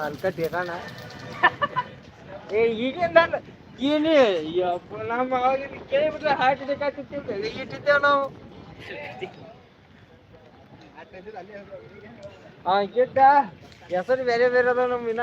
ಅಲ್ಕ ಠೇಕಾಣ ಏ ಈಗ ನಾನು ಏನೇ? ನಮ್ಮ ಅವಾಗ ಕೇಳಿಬಿಟ್ರೆ ಹಾರ್ಟ್ ಅಟ್ಯಾಕ್ ಆಗ್ತಿತ್ತು ಇಟ್ಟಿದ್ದೇವೆ ನಾವು. ಗಿಡ್ಡ ಹೆಸರು ಬೇರೆ ಬೇರೆ ಅದಾವ ನಮ್ಮ ಇನ್ನ.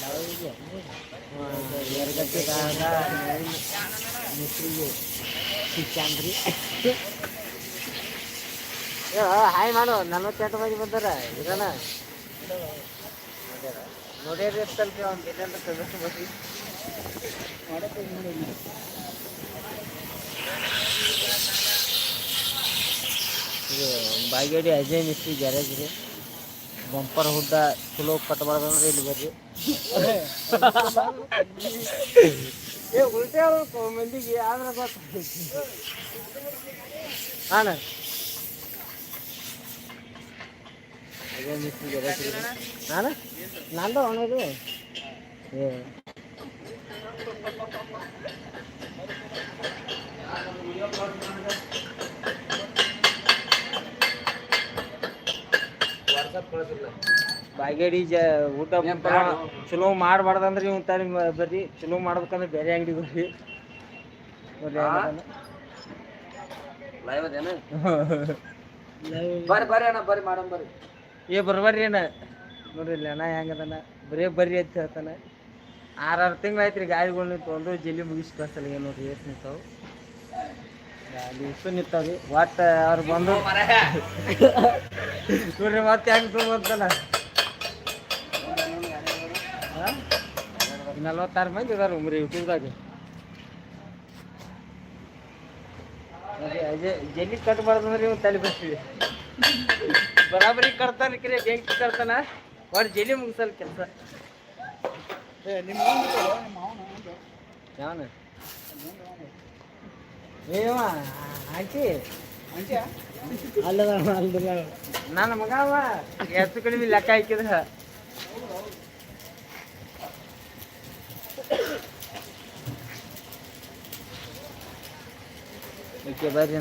ಗಾಡಿ ಜಗ್ಯಾಡವ ಆಕೆ ಹಾಯ್ ಮಾಡು ನಲ್ವತ್ತೆಂಟು ಮಂದಿ ಬಂದಾರ ಇರೋಣ ನೋಡ್ಯಾರ ಸ್ವಲ್ಪ ಒಂದು ಏನಾದ್ರು ಸದಸ್ಯ ಬರ್ರಿ ಇದು ಬಾಗೇಡಿ ಅಜಯ್ ಮಿಸ್ತ್ರಿ ಗ್ಯಾರೇಜ್ ರೀ ಬಂಪರ್ ಹುಡ್ಡ ಚಲೋ ಕಟ್ಬಾರ್ದಂದ್ರೆ ಇಲ್ಲಿ ಬರ್ರಿ ಏ ಉಲ್ಟೆ ಆಗ್ಬೇಕು ಮಂದಿಗೆ ಆದ್ರೆ ಗೊತ್ತಾಯ್ತು ಹಾಂ ಅಜಯ್ ಮಿಸ್ತ್ರಿ ಗ್ಯಾರೇಜ್ ರೀ ನಾನು ನಂದು ಅವನದು ಏ ಬಾಗೇಡಿ ಜ ಊಟ ಚಲೋ ಮಾಡಬಾರ್ದಂದ್ರೆ ನೀವು ತಾರಿ ಬರ್ರಿ ಚಲೋ ಮಾಡ್ಬೇಕಂದ್ರೆ ಬೇರೆ ಅಂಗಡಿ ಬರ್ರಿ ಬರ್ರಿ? ಬರ್ರಿ ಅಣ್ಣ ಬರ್ರಿ ಮಾಡಮ್ ಬರ್ರಿ. ಏ ಬರ್ಬರ್ರಿ ಅಣ್ಣ. ನೋಡ್ರಿ ಇಲ್ಲಿ ಅಣ್ಣ ಹೆಂಗದನ ಬರೇ ಬರ್ರಿ ಅಂತ ಹೇಳ್ತಾನೆ. ಆರಾರು ತಿಂಗಳು ಆಯ್ತು ರೀ ನಿಂತು ತೊಗೊಂಡು ಜಲ್ಲಿ ಮುಗಿಸ್ಕೊಳ್ತಲ್ಲ ಏನು ನೋಡ್ರಿ ಎಷ್ಟು ನಿಂತಾವು ಇಷ್ಟು ನಿಂತಾವ್ರಿ ಒಟ್ಟು ಅವ್ರು ಬಂದು ನೋಡ್ರಿ ಮತ್ತೆ ಹೆಂಗ್ ತೊಗೊಂಬಂತಾನ ನಲ್ವತ್ತಾರು ಮಂದಿ ಇದಾರ ಉಮ್ರಿ ಯೂಟ್ಯೂಬ್ದಾಗ ಅದೇ ಅದೇ ಜಲ್ಲಿ ಕಟ್ಬಾರ್ದು ಅಂದ್ರೆ ಇವ್ ತಲೆ ಬರ್ತೀವಿ ಬರಾಬರಿ ಕಟ್ತಾನ ಕರೆ ಬೆಂಕಿ ಕಟ್ತಾನ ಒಟ್ಟು ಜಲ್ಲಿ ಮುಗಿಸಲ್ ಕೆಲಸ ನಿಮ್ಮ ಯಾವನ ಏವ ಆಂಟಿ ಅಲ್ಲದ ಅಲ್ಲದ ನನ್ನ ಮಗ ಅವ. ಎಷ್ಟು ಕಡಿಮೆ ಲೆಕ್ಕ ಹಾಕಿದ. ಓಕೆ ಬರ್ರಿ